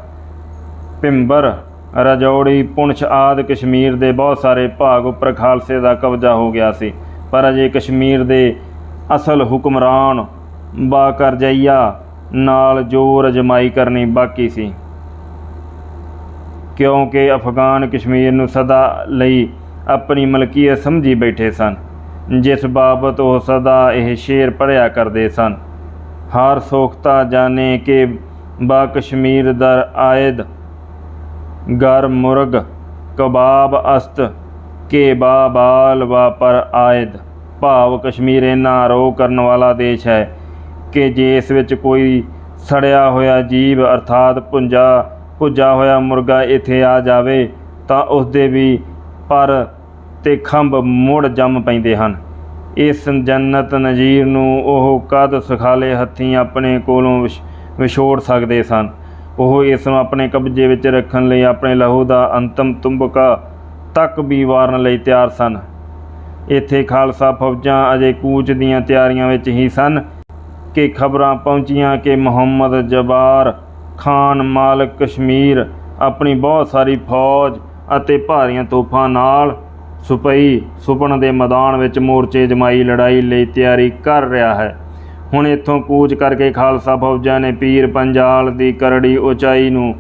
ਪਿੰਬਰ ਰਜੌੜੀ ਪੁੰਛ ਆਦਿ ਕਸ਼ਮੀਰ ਦੇ ਬਹੁਤ ਸਾਰੇ ਭਾਗ ਉੱਪਰ ਖਾਲਸੇ ਦਾ ਕਬਜ਼ਾ ਹੋ ਗਿਆ ਸੀ, ਪਰ ਅਜੇ ਕਸ਼ਮੀਰ ਦੇ ਅਸਲ ਹੁਕਮਰਾਨ ਬਾਕਰਜਈਆ ਨਾਲ ਜੋਰ ਅਜਮਾਈ ਕਰਨੀ ਬਾਕੀ ਸੀ। ਕਿਉਂਕਿ ਅਫਗਾਨ ਕਸ਼ਮੀਰ ਨੂੰ ਸਦਾ ਲਈ ਆਪਣੀ ਮਲਕੀਅਤ ਸਮਝੀ ਬੈਠੇ ਸਨ, ਜਿਸ ਬਾਬਤ ਉਹ ਸਦਾ ਇਹ ਸ਼ੇਰ ਪੜਿਆ ਕਰਦੇ ਸਨ। ਹਰ ਸੋਖਤਾ ਜਾਣੇ ਕਿ ਬਾ ਕਸ਼ਮੀਰ ਦਰ ਆਇਦ। ਗਰ ਮੁਰਗ ਕਬਾਬ ਅਸਤ ਕੇ ਬਾ ਬਾਲ ਵਾ ਆਇਦ। ਭਾਵ ਕਸ਼ਮੀਰ ਇੰਨਾ ਰੋਹ ਕਰਨ ਵਾਲਾ ਦੇਸ਼ ਹੈ ਕਿ ਜੇ ਇਸ ਵਿੱਚ ਕੋਈ ਸੜਿਆ ਹੋਇਆ ਜੀਵ ਅਰਥਾਤ ਪੁੰਜਾ ਭੁੱਜਾ ਹੋਇਆ ਮੁਰਗਾ ਇੱਥੇ ਆ ਜਾਵੇ ਤਾਂ ਉਸ ਦੇ ਵੀ ਪਰ ਤੇ ਖੰਭ ਮੁੜ ਜੰਮ ਪੈਂਦੇ ਹਨ। ਇਸ ਜੰਨਤ ਨਜ਼ੀਰ ਨੂੰ ਉਹ ਕਦ ਸੁਖਾਲੇ ਹੱਥੀਂ ਆਪਣੇ ਕੋਲੋਂ ਵਿਛ- ਵਿਛੋੜ ਸਕਦੇ ਸਨ। ਉਹ ਇਸ ਨੂੰ ਆਪਣੇ ਕਬਜ਼ੇ ਵਿੱਚ ਰੱਖਣ ਲਈ ਆਪਣੇ ਲਹੂ ਦਾ ਅੰਤਮ ਤੁੰਬਕਾ ਤੱਕ ਵੀ ਵਾਰਨ ਲਈ ਤਿਆਰ ਸਨ। ਇੱਥੇ ਖਾਲਸਾ ਫੌਜਾਂ ਅਜੇ ਕੂਚ ਦੀਆਂ ਤਿਆਰੀਆਂ ਵਿੱਚ ਹੀ ਸਨ ਕਿ ਖਬਰਾਂ ਪਹੁੰਚੀਆਂ ਕਿ ਮੁਹੰਮਦ ਜਬਾਰ ਖਾਨ, ਮਾਲਕ ਕਸ਼ਮੀਰ, ਆਪਣੀ ਬਹੁਤ ਸਾਰੀ ਫੌਜ ਅਤੇ ਭਾਰੀਆਂ ਤੋਪਾਂ ਨਾਲ ਸੁਪਈ ਸੁਪਨ ਦੇ ਮੈਦਾਨ ਵਿੱਚ ਮੋਰਚੇ ਜਮਾਈ ਲੜਾਈ ਲਈ ਤਿਆਰੀ ਕਰ ਰਿਹਾ ਹੈ। ਹੁਣ ਇੱਥੋਂ ਕੂਚ ਕਰਕੇ ਖਾਲਸਾ ਫੌਜਾਂ ਨੇ ਪੀਰ ਪੰਜਾਲ ਦੀ ਕਰੜੀ ਉਚਾਈ ਨੂੰ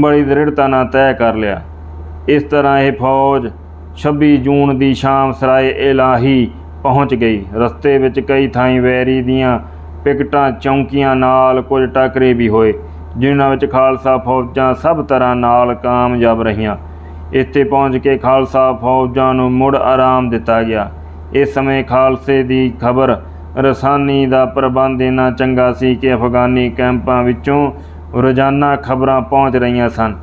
ਬੜੀ ਦ੍ਰਿੜਤਾ ਨਾਲ ਤੈਅ ਕਰ ਲਿਆ। ਇਸ ਤਰ੍ਹਾਂ ਇਹ ਫੌਜ 26 ਜੂਨ ਦੀ ਸ਼ਾਮ ਸਰਾਏ ਇਲਾਹੀ ਪਹੁੰਚ ਗਈ। ਰਸਤੇ ਵਿੱਚ ਕਈ ਥਾਈਂ ਵੈਰੀ ਦੀਆਂ ਪਿਕਟਾਂ, ਚੌਂਕੀਆਂ ਨਾਲ ਕੁਝ ਟਾਕਰੇ ਵੀ ਹੋਏ, ਜਿਨ੍ਹਾਂ ਵਿੱਚ ਖਾਲਸਾ ਫੌਜਾਂ ਸਭ ਤਰ੍ਹਾਂ ਨਾਲ ਕਾਮਯਾਬ ਰਹੀਆਂ। ਇੱਥੇ ਪਹੁੰਚ ਕੇ ਖਾਲਸਾ ਫੌਜਾਂ ਨੂੰ ਮੁੜ ਆਰਾਮ ਦਿੱਤਾ ਗਿਆ। ਇਸ ਸਮੇਂ ਖਾਲਸੇ ਦੀ ਖਬਰ ਰਸਾਨੀ ਦਾ ਪ੍ਰਬੰਧ ਇੰਨਾ ਚੰਗਾ ਸੀ ਕਿ ਅਫਗਾਨੀ ਕੈਂਪਾਂ ਵਿੱਚੋਂ ਰੋਜ਼ਾਨਾ ਖਬਰਾਂ ਪਹੁੰਚ ਰਹੀਆਂ ਸਨ,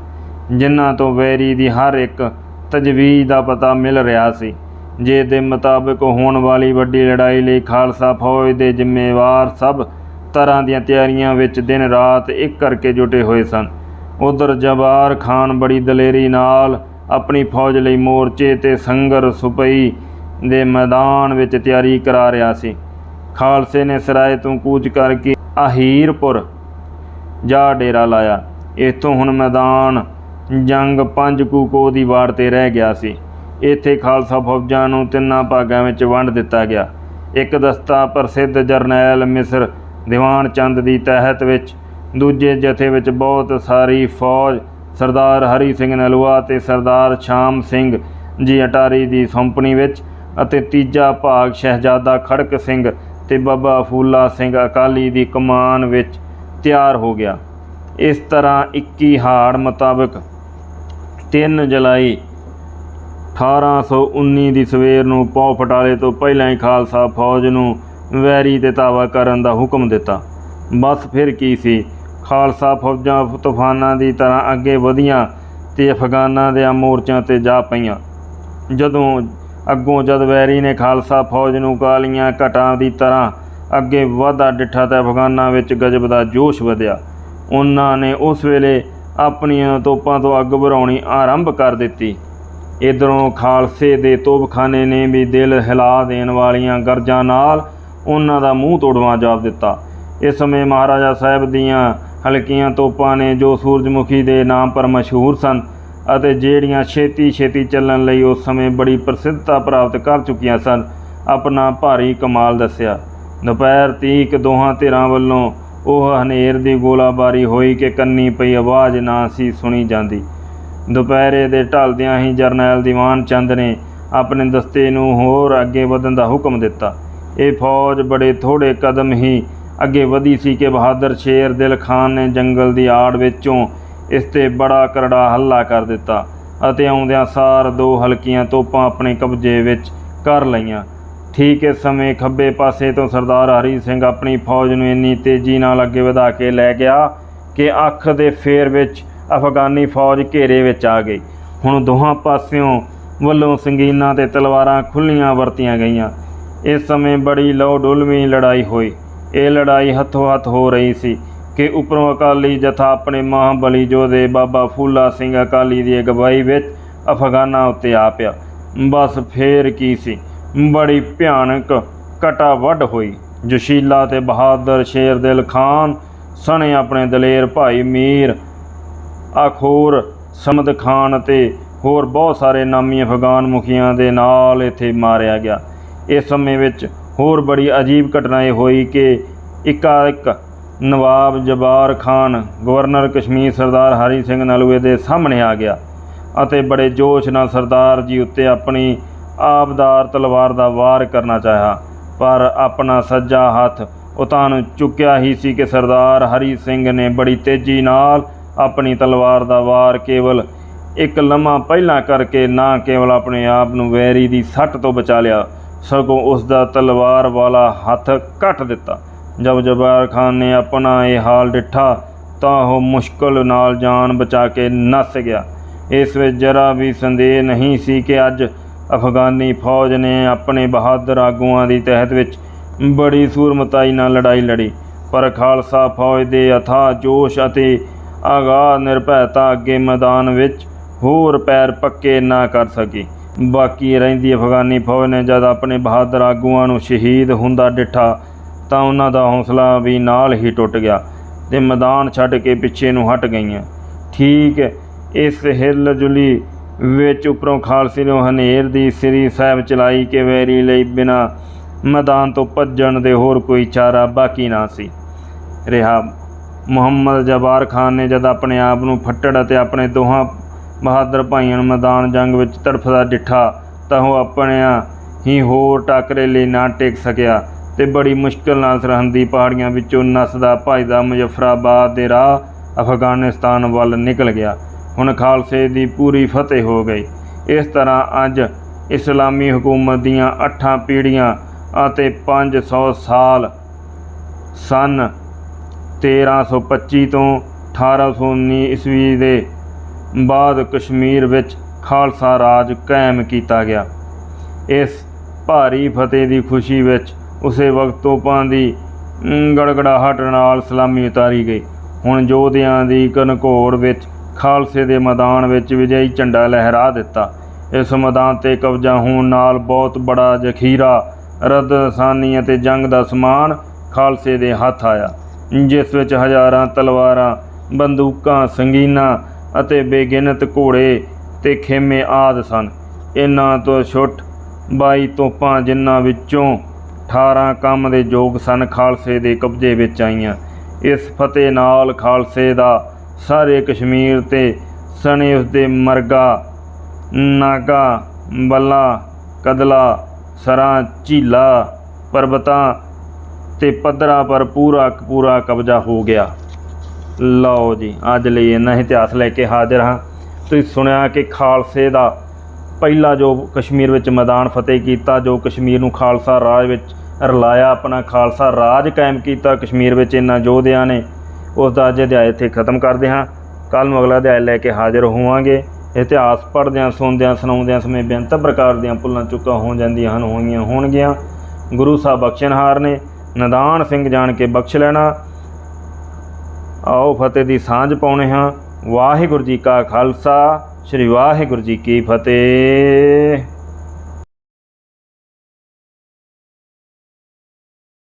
ਜਿਨ੍ਹਾਂ ਤੋਂ ਵੈਰੀ ਦੀ ਹਰ ਇੱਕ ਤਜਵੀਜ਼ ਦਾ ਪਤਾ ਮਿਲ ਰਿਹਾ ਸੀ। ਜੇ ਦੇ ਮੁਤਾਬਕ ਹੋਣ ਵਾਲੀ ਵੱਡੀ ਲੜਾਈ ਲਈ ਖਾਲਸਾ ਫੌਜ ਦੇ ਜ਼ਿੰਮੇਵਾਰ ਸਭ ਤਰ੍ਹਾਂ ਦੀਆਂ ਤਿਆਰੀਆਂ ਵਿੱਚ ਦਿਨ ਰਾਤ ਇੱਕ ਕਰਕੇ ਜੁਟੇ ਹੋਏ ਸਨ। ਉਧਰ ਜਬਾਰ ਖਾਨ ਬੜੀ ਦਲੇਰੀ ਨਾਲ ਆਪਣੀ ਫੌਜ ਲਈ ਮੋਰਚੇ ਤੇ ਸੰਗਰ ਸੁਪਈ ਦੇ ਮੈਦਾਨ ਵਿੱਚ ਤਿਆਰੀ ਕਰਾ ਰਿਹਾ ਸੀ। ਖਾਲਸੇ ਨੇ ਸਰਾਏ ਤੋਂ ਕੂਚ ਕਰਕੇ ਅਹੀਰਪੁਰ ਜਾ ਡੇਰਾ ਲਾਇਆ। ਇੱਥੋਂ ਹੁਣ ਮੈਦਾਨ ਜੰਗ ਪੰਜ ਕੂਕੋ ਦੀ ਵਾਰ ਤੇ ਰਹਿ ਗਿਆ ਸੀ। ਇੱਥੇ ਖਾਲਸਾ ਫੌਜਾਂ ਨੂੰ ਤਿੰਨਾਂ ਭਾਗਾਂ ਵਿੱਚ ਵੰਡ ਦਿੱਤਾ ਗਿਆ। ਇੱਕ ਦਸਤਾ ਪ੍ਰਸਿੱਧ ਜਰਨੈਲ ਮਿਸਰ ਦੀਵਾਨ ਚੰਦ ਦੀ ਤਹਿਤ ਵਿੱਚ, ਦੂਜੇ ਜਥੇ ਵਿੱਚ ਬਹੁਤ ਸਾਰੀ ਫੌਜ ਸਰਦਾਰ ਹਰੀ ਸਿੰਘ ਨਲੂਆ ਤੇ ਸਰਦਾਰ ਸ਼ਾਮ ਸਿੰਘ ਜੀ ਅਟਾਰੀ ਦੀ ਕੰਪਨੀ ਵਿੱਚ ਅਤੇ ਤੀਜਾ ਭਾਗ ਸ਼ਹਿਜ਼ਾਦਾ ਖੜਕ ਸਿੰਘ ਤੇ ਬਾਬਾ ਫੂਲਾ ਸਿੰਘ ਅਕਾਲੀ ਦੀ ਕਮਾਨ ਵਿੱਚ ਤਿਆਰ ਹੋ ਗਿਆ। ਇਸ ਤਰ੍ਹਾਂ 21 ਹਾੜ ਮੁਤਾਬਕ 3 ਜੁਲਾਈ 1819 ਦੀ ਸਵੇਰ ਨੂੰ ਪੌ ਫਟਾਲੇ ਤੋਂ ਪਹਿਲਾਂ ਹੀ ਖਾਲਸਾ ਫੌਜ ਨੂੰ ਵੈਰੀ ਤੇ ਤਾਵਾ ਕਰਨ ਦਾ ਹੁਕਮ ਦਿੱਤਾ। ਬਸ ਫਿਰ ਕੀ ਸੀ? ਖਾਲਸਾ ਫੌਜਾਂ, ਤੂਫਾਨਾਂ ਦੀ ਤਰ੍ਹਾਂ ਅੱਗੇ ਵਧੀਆਂ ਤੇ ਅਫਗਾਨਾਂ ਦੇ ਮੋਰਚਿਆਂ ਤੇ ਜਾ ਪਈਆਂ। ਜਦੋਂ ਅੱਗੋਂ ਜਦ ਵੈਰੀ ਨੇ ਖਾਲਸਾ ਫੌਜ ਨੂੰ ਕਾਲੀਆਂ ਘਟਾਂ ਦੀ ਤਰ੍ਹਾਂ ਅੱਗੇ ਵਧਾ ਡਿੱਠਾ ਤਾਂ ਅਫਗਾਨਾਂ ਵਿੱਚ ਗਜਬ ਦਾ ਜੋਸ਼ ਵਧਿਆ। ਉਹਨਾਂ ਨੇ ਉਸ ਵੇਲੇ ਆਪਣੀਆਂ ਤੋਪਾਂ ਤੋਂ ਅੱਗ ਭਰਾਉਣੀ ਆਰੰਭ ਕਰ ਦਿੱਤੀ। ਇਧਰੋਂ ਖਾਲਸੇ ਦੇ ਤੋਪਖਾਨੇ ਨੇ ਵੀ ਦਿਲ ਹਿਲਾ ਦੇਣ ਵਾਲੀਆਂ ਗਰਜਾਂ ਨਾਲ ਉਹਨਾਂ ਦਾ ਮੂੰਹ ਤੋੜਵਾ ਜਵਾਬ ਦਿੱਤਾ। ਇਸ ਸਮੇਂ ਮਹਾਰਾਜਾ ਸਾਹਿਬ ਦੀਆਂ ਹਲਕੀਆਂ ਤੋਪਾਂ ਨੇ ਜੋ ਸੂਰਜਮੁਖੀ ਦੇ ਨਾਮ ਪਰ ਮਸ਼ਹੂਰ ਸਨ ਅਤੇ ਜਿਹੜੀਆਂ ਛੇਤੀ ਛੇਤੀ ਚੱਲਣ ਲਈ ਉਸ ਸਮੇਂ ਬੜੀ ਪ੍ਰਸਿੱਧਤਾ ਪ੍ਰਾਪਤ ਕਰ ਚੁੱਕੀਆਂ ਸਨ, ਆਪਣਾ ਭਾਰੀ ਕਮਾਲ ਦੱਸਿਆ। ਦੁਪਹਿਰ ਤੀਕ ਦੋਹਾਂ ਧਿਰਾਂ ਵੱਲੋਂ ਉਹ ਹਨੇਰ ਦੀ ਗੋਲਾਬਾਰੀ ਹੋਈ ਕਿ ਕੰਨੀ ਪਈ ਆਵਾਜ਼ ਨਾ ਸੀ ਸੁਣੀ ਜਾਂਦੀ। ਦੁਪਹਿਰੇ ਦੇ ਢਲਦਿਆਂ ਹੀ ਜਰਨੈਲ ਦੀਵਾਨ ਚੰਦ ਨੇ ਆਪਣੇ ਦਸਤੇ ਨੂੰ ਹੋਰ ਅੱਗੇ ਵਧਣ ਦਾ ਹੁਕਮ ਦਿੱਤਾ। ਇਹ ਫੌਜ ਬੜੇ ਥੋੜੇ ਕਦਮ ਹੀ ਅੱਗੇ ਵਧੀ ਸੀ ਕਿ ਬਹਾਦਰ ਸ਼ੇਰ ਦਿਲ ਖਾਨ ਨੇ ਜੰਗਲ ਦੀ ਆੜ ਵਿੱਚੋਂ ਇਸ ਤੇ ਬੜਾ ਕਰੜਾ ਹੱਲਾ ਕਰ ਦਿੱਤਾ ਅਤੇ ਆਉਂਦਿਆਂ ਸਾਰ ਦੋ ਹਲਕੀਆਂ ਤੋਪਾਂ ਆਪਣੇ ਕਬਜ਼ੇ ਵਿੱਚ ਕਰ ਲਈਆਂ। ਠੀਕ ਇਸ ਸਮੇਂ ਖੱਬੇ ਪਾਸੇ ਤੋਂ ਸਰਦਾਰ ਹਰੀ ਸਿੰਘ ਆਪਣੀ ਫੌਜ ਨੂੰ ਇੰਨੀ ਤੇਜ਼ੀ ਨਾਲ ਅੱਗੇ ਵਧਾ ਕੇ ਲੈ ਗਿਆ ਕਿ ਅੱਖ ਦੇ ਫੇਰ ਵਿੱਚ ਅਫਗਾਨੀ ਫੌਜ ਘੇਰੇ ਵਿੱਚ ਆ ਗਈ। ਹੁਣ ਦੋਹਾਂ ਪਾਸਿਓਂ ਵੱਲੋਂ ਸੰਗੀਨਾਂ ਤੇ ਤਲਵਾਰਾਂ ਖੁੱਲੀਆਂ ਵਰਤੀਆਂ ਗਈਆਂ। ਇਸ ਸਮੇਂ ਬੜੀ ਲੋ ਡੁਲਵੀਂ ਲੜਾਈ ਹੋਈ। ਇਹ ਲੜਾਈ ਹੱਥੋਂ ਹੱਥ ਹੋ ਰਹੀ ਸੀ ਕਿ ਉੱਪਰੋਂ ਅਕਾਲੀ ਜਥਾ ਆਪਣੇ ਮਹਾਬਲੀ ਯੋਧੇ ਬਾਬਾ ਫੂਲਾ ਸਿੰਘ ਅਕਾਲੀ ਦੀ ਅਗਵਾਈ ਵਿੱਚ ਅਫਗਾਨਾਂ ਉੱਤੇ ਆ ਪਿਆ। ਬਸ ਫੇਰ ਕੀ ਸੀ? ਬੜੀ ਭਿਆਨਕ ਕਟਾ ਵੱਢ ਹੋਈ। ਜੋਸ਼ੀਲਾ ਤੇ ਬਹਾਦਰ ਸ਼ੇਰ ਦਿਲ ਖਾਨ, ਸਣੇ ਆਪਣੇ ਦਲੇਰ ਭਾਈ ਮੀਰ ਅਖੋਰ ਸਮਦ ਖਾਨ ਅਤੇ ਹੋਰ ਬਹੁਤ ਸਾਰੇ ਨਾਮੀ ਅਫਗਾਨ ਮੁਖੀਆਂ ਦੇ ਨਾਲ ਇੱਥੇ ਮਾਰਿਆ ਗਿਆ। ਇਸ ਸਮੇਂ ਵਿੱਚ ਹੋਰ ਬੜੀ ਅਜੀਬ ਘਟਨਾ ਇਹ ਹੋਈ ਕਿ ਇੱਕਾ ਇੱਕ ਨਵਾਬ ਜਬਾਰ ਖਾਨ, ਗਵਰਨਰ ਕਸ਼ਮੀਰ ਸਰਦਾਰ ਹਰੀ ਸਿੰਘ ਨਲੂਏ ਦੇ ਸਾਹਮਣੇ ਆ ਗਿਆ ਅਤੇ ਬੜੇ ਜੋਸ਼ ਨਾਲ ਸਰਦਾਰ ਜੀ ਉੱਤੇ ਆਪਣੀ ਆਪਦਾਰ ਤਲਵਾਰ ਦਾ ਵਾਰ ਕਰਨਾ ਚਾਹਿਆ। ਪਰ ਆਪਣਾ ਸੱਜਾ ਹੱਥ ਉਤਾਂ ਨੂੰ ਚੁੱਕਿਆ ਹੀ ਸੀ ਕਿ ਸਰਦਾਰ ਹਰੀ ਸਿੰਘ ਨੇ ਬੜੀ ਤੇਜ਼ੀ ਨਾਲ ਆਪਣੀ ਤਲਵਾਰ ਦਾ ਵਾਰ ਕੇਵਲ ਇੱਕ ਲੰਮਾ ਪਹਿਲਾਂ ਕਰਕੇ ਨਾ ਕੇਵਲ ਆਪਣੇ ਆਪ ਨੂੰ ਵੈਰੀ ਦੀ ਸੱਟ ਤੋਂ ਬਚਾ ਲਿਆ। ਸਗੋਂ ਉਸ ਦਾ ਤਲਵਾਰ ਵਾਲਾ ਹੱਥ ਕੱਟ ਦਿੱਤਾ। ਜਦ ਜਬਾਰ ਖਾਨ ਨੇ ਆਪਣਾ ਇਹ ਹਾਲ ਡਿੱਠਾ, ਤਾਂ ਉਹ ਮੁਸ਼ਕਲ ਨਾਲ ਜਾਨ ਬਚਾ ਕੇ ਨੱਸ ਗਿਆ। ਇਸ ਵਿੱਚ ਜਰਾ ਵੀ ਸੰਦੇਹ ਨਹੀਂ ਸੀ ਕਿ ਅੱਜ ਅਫਗਾਨੀ ਫੌਜ ਨੇ ਆਪਣੇ ਬਹਾਦਰ ਆਗੂਆਂ ਦੀ ਤਹਿਤ ਵਿੱਚ ਬੜੀ ਸੂਰਮਤਾਈ ਨਾਲ ਲੜਾਈ ਲੜੀ, ਪਰ ਖਾਲਸਾ ਫੌਜ ਦੇ ਅਥਾਹ ਜੋਸ਼ ਅਤੇ ਆਗਾਹ ਨਿਰਭੈਤਾ ਅੱਗੇ ਮੈਦਾਨ ਵਿੱਚ ਹੋਰ ਪੈਰ ਪੱਕੇ ਨਾ ਕਰ ਸਕੀ। ਬਾਕੀ ਰਹਿੰਦੀ ਅਫਗਾਨੀ ਫੌਜ ਨੇ ਜਦ ਆਪਣੇ ਬਹਾਦਰ ਆਗੂਆਂ ਨੂੰ ਸ਼ਹੀਦ ਹੁੰਦਾ ਡਿੱਠਾ, ਤਾਂ ਉਹਨਾਂ ਦਾ ਹੌਸਲਾ ਵੀ ਨਾਲ ਹੀ ਟੁੱਟ ਗਿਆ ਤੇ ਮੈਦਾਨ ਛੱਡ ਕੇ ਪਿੱਛੇ ਨੂੰ ਹਟ ਗਈਆਂ। ਠੀਕ ਇਸ ਹਿੱਲ ਜੁਲੀ ਵਿੱਚ ਉੱਪਰੋਂ ਖਾਲਸੇ ਨੇ ਹਨੇਰ ਦੀ ਸ੍ਰੀ ਸਾਹਿਬ ਚਲਾਈ ਕਿ ਵੈਰੀ ਲਈ ਬਿਨਾ ਮੈਦਾਨ ਤੋਂ ਭੱਜਣ ਦੇ ਹੋਰ ਕੋਈ ਚਾਰਾ ਬਾਕੀ ਨਾ ਸੀ। ਰਿਹਾ ਮੁਹੰਮਦ ਜਬਾਰ ਖਾਨ ਨੇ ਜਦ ਆਪਣੇ ਆਪ ਨੂੰ ਫੱਟੜ ਅਤੇ ਆਪਣੇ ਦੋਹਾਂ ਬਹਾਦਰ ਭਾਈਆਂ ਨੂੰ ਮੈਦਾਨ ਜੰਗ ਵਿੱਚ ਤੜਫਦਾ ਡਿੱਠਾ, ਤਾਂ ਉਹ ਆਪਣਿਆਂ ਹੀ ਹੋਰ ਟਾਕਰੇ ਲਈ ਨਾ ਟਿਕ ਸਕਿਆ ਤੇ ਬੜੀ ਮੁਸ਼ਕਲ ਨਾਲ ਸਰਹੰਦੀ ਪਹਾੜੀਆਂ ਵਿੱਚੋਂ ਨਸਦਾ ਭਜਦਾ ਮੁਜ਼ਫਰਾਬਾਦ ਦੇ ਰਾਹ ਅਫਗਾਨਿਸਤਾਨ ਵੱਲ ਨਿਕਲ ਗਿਆ। ਹੁਣ ਖਾਲਸੇ ਦੀ ਪੂਰੀ ਫਤਿਹ ਹੋ ਗਈ। ਇਸ ਤਰ੍ਹਾਂ ਅੱਜ ਇਸਲਾਮੀ ਹਕੂਮਤ ਦੀਆਂ ਅੱਠਾਂ ਪੀੜ੍ਹੀਆਂ ਅਤੇ 500 ਸਾਲ ਸਨ। 1325 ਤੋਂ 1819 ਈਸਵੀ ਦੇ ਬਾਅਦ ਕਸ਼ਮੀਰ ਵਿੱਚ ਖਾਲਸਾ ਰਾਜ ਕਾਇਮ ਕੀਤਾ ਗਿਆ। ਇਸ ਭਾਰੀ ਫਤਿਹ ਦੀ ਖੁਸ਼ੀ ਵਿੱਚ ਉਸੇ ਵਕਤ ਤੋਪਾਂ ਦੀ ਗੜਗੜਾਹਟ ਨਾਲ ਸਲਾਮੀ ਉਤਾਰੀ ਗਈ। ਹੁਣ ਯੋਧਿਆਂ ਦੀ ਕਨਕੋਰ ਵਿੱਚ ਖਾਲਸੇ ਦੇ ਮੈਦਾਨ ਵਿੱਚ ਵਿਜਈ ਝੰਡਾ ਲਹਿਰਾ ਦਿੱਤਾ। ਇਸ ਮੈਦਾਨ ਤੇ ਕਬਜ਼ਾ ਹੋਣ ਨਾਲ ਬਹੁਤ ਬੜਾ ਜ਼ਖੀਰਾ ਰਦਸਾਨੀ ਅਤੇ ਜੰਗ ਦਾ ਸਮਾਨ ਖਾਲਸੇ ਦੇ ਹੱਥ ਆਇਆ, ਜਿਸ ਵਿੱਚ ਹਜ਼ਾਰਾਂ ਤਲਵਾਰਾਂ, ਬੰਦੂਕਾਂ, ਸੰਗੀਨਾਂ ਅਤੇ ਬੇਗਿਣਤ ਘੋੜੇ ਤੇ ਖੇਮੇ ਆਦ ਸਨ। ਇਹਨਾਂ ਤੋਂ ਛੁੱਟ 22 ਤੋਪਾਂ ਜਿਨ੍ਹਾਂ ਵਿੱਚੋਂ 18 ਕੰਮ ਦੇ ਯੋਗ ਸਨ ਖਾਲਸੇ ਦੇ ਕਬਜ਼ੇ ਵਿੱਚ ਆਈਆਂ। ਇਸ ਫਤਿਹ ਨਾਲ ਖਾਲਸੇ ਦਾ ਸਾਰੇ ਕਸ਼ਮੀਰ ਤੇ ਸਣੇ ਉਸਦੇ ਮਰਗਾ, ਨਾਗਾ, ਬੱਲਾ, ਕਦਲਾ, ਸਰਾਂ, ਝੀਲਾ, ਪਰਬਤਾਂ ਤੇ ਪੱਧਰਾਂ ਪਰ ਪੂਰਾ ਪੂਰਾ ਕਬਜ਼ਾ ਹੋ ਗਿਆ। ਲਓ ਜੀ, ਅੱਜ ਲਈ ਇੰਨਾ ਹੀ ਇਤਿਹਾਸ ਲੈ ਕੇ ਹਾਜ਼ਰ ਹਾਂ। ਤੁਸੀਂ ਸੁਣਿਆ ਕਿ ਖਾਲਸੇ ਦਾ ਪਹਿਲਾ ਜੋ ਕਸ਼ਮੀਰ ਵਿੱਚ ਮੈਦਾਨ ਫਤਿਹ ਕੀਤਾ, ਜੋ ਕਸ਼ਮੀਰ ਨੂੰ ਖਾਲਸਾ ਰਾਜ ਵਿੱਚ ਰਲਾਇਆ, ਆਪਣਾ ਖਾਲਸਾ ਰਾਜ ਕਾਇਮ ਕੀਤਾ, ਕਸ਼ਮੀਰ ਵਿੱਚ ਇਹਨਾਂ ਯੋਧਿਆਂ ਨੇ, ਉਸ ਦਾ ਅੱਜ ਅਧਿਆਇ ਇੱਥੇ ਖਤਮ ਕਰਦੇ ਹਾਂ। ਕੱਲ ਨੂੰ ਅਗਲਾ ਅਧਿਆਇ ਲੈ ਕੇ ਹਾਜ਼ਰ ਹੋਵਾਂਗੇ। ਇਤਿਹਾਸ ਪੜ੍ਹਦਿਆਂ, ਸੁਣਦਿਆਂ, ਸੁਣਾਉਂਦਿਆਂ ਸਮੇਂ ਬੇਅੰਤ ਪ੍ਰਕਾਰ ਦੀਆਂ ਭੁੱਲਾਂ ਚੁੱਕਾਂ ਹੋ ਜਾਂਦੀਆਂ ਹਨ, ਹੋਈਆਂ ਹੋਣਗੀਆਂ। ਗੁਰੂ ਸਾਹਿਬ ਬਖਸ਼ਣਹਾਰ ਨੇ, ਨਦਾਨ ਸਿੰਘ ਜਾਣ ਕੇ ਬਖਸ਼ ਲੈਣਾ ਆਓ ਫਤਿਹ ਦੀ ਸਾਂਝ ਪਾਉਣੇ ਹਾਂ। ਵਾਹਿਗੁਰੂ ਜੀ ਕਾ ਖਾਲਸਾ, ਸ੍ਰੀ ਵਾਹਿਗੁਰੂ ਜੀ ਕੀ ਫਤਿਹ।